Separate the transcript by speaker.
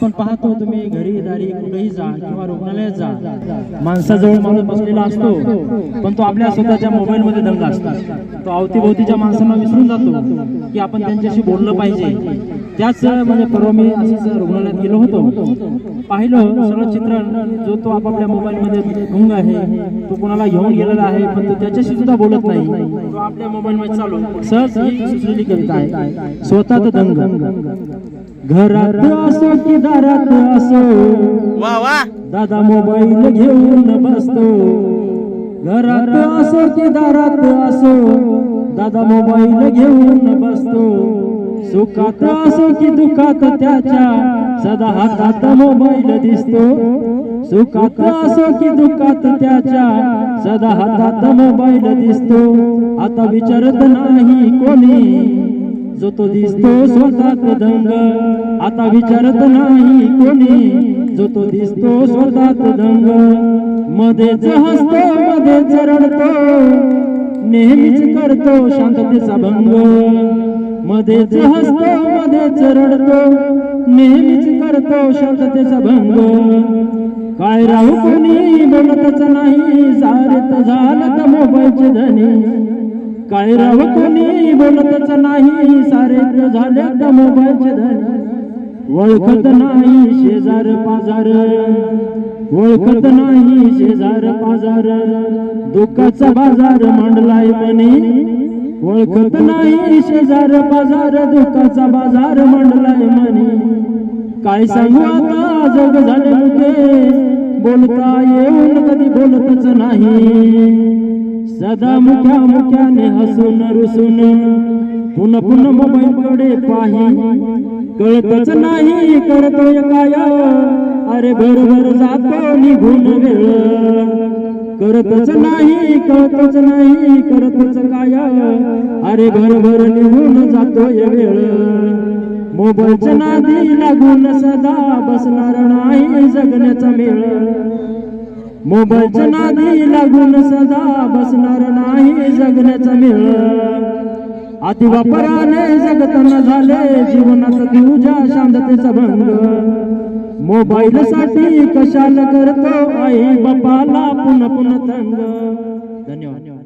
Speaker 1: आपण पाहतो तुम्ही घरी दारी कुठेही जा किंवा रुग्णालयात जा. माणसाजवळ माणूस बसलेला असतो पण तो आपल्या स्वतःच्या मोबाईल मध्ये दंग असतो तो अवतीभोवतीच्या माणसांना विसरून जातो की आपण त्यांच्याशी बोललं पाहिजे. त्याच म्हणजे परवा मी असंच रुग्णालयात गेलो होतो. पाहिलं सगळं चित्रण जो तो आपापल्या मोबाईलमध्ये गुंग आहे तो कोणाला घेऊन गेलेला आहे पण तो त्याच्याशी सुद्धा बोलत नाही. तो आपल्या मोबाईलमध्ये चालू सहज ही सुचलेली कविता आहे. स्वतः दंग. घरात असो की दारात असो.
Speaker 2: वा वा.
Speaker 1: दादा मोबाईल घेऊन बसतो. घरात असो की दारात असो. दादा मोबाईल घेऊन बसतो. सुखात असो की दुखात त्याच्या. सदा हातात मोबाईल दिसतो. सुखात असो की दुखात त्याच्या. सदा हातात मोबाईल दिसतो. आता विचारत नाही कोणी. जो तो दिसतो स्वतःच दंग आता विचारत नाही कोणी. जो तो दिसतो स्वतःच दंग मध्येच हसतो मध्येच रडतो नेहमीच करतो शांततेचा भंग. मध्येच हसतो मध्येच रडतो नेहमीच करतो शांततेचा भंग. काय राहू कोणी बोलतच नाही सारत झालं तर मोबाईलचे धनी. काय राव कोणी बोलतच नाही सारे झाल्या मोबाईलचे धन ओळखत नाही शेजार पाजार ओळखत नाही शेजार पाजार दुःखाचा बाजार मांडलाय म्हणे. ओळखत नाही शेजार पाजार दुःखाचा बाजार मांडलाय म्हणे. काय सांगू आता जग झाले मुके बोलता येऊन कधी बोलतच नाही. सदा मुख्या मुख्याने हसून रुसून पुन्हा पुन्हा मोबाईल कडे पाही. कळतच नाही करतोय काय? अरे बरोबर जातो निघून वेळ. करतच नाही कळतच नाही करतच काय? अरे बरोबर निघून जातोय वेळ. मोबाईलच नादी लागून सदा बसणार नाही जगण्याचा मेळ. मोबाईलच्या नादी लागून सदा बसणार नाही जगण्याचा मेळ. अतिवापराने जगताना झाले जीवनात तुझ्या शांततेचा भंग. मोबाईल साठी कशाला करतो आई बापाला पुन्हा पुन्हा तंग. धन्यवाद.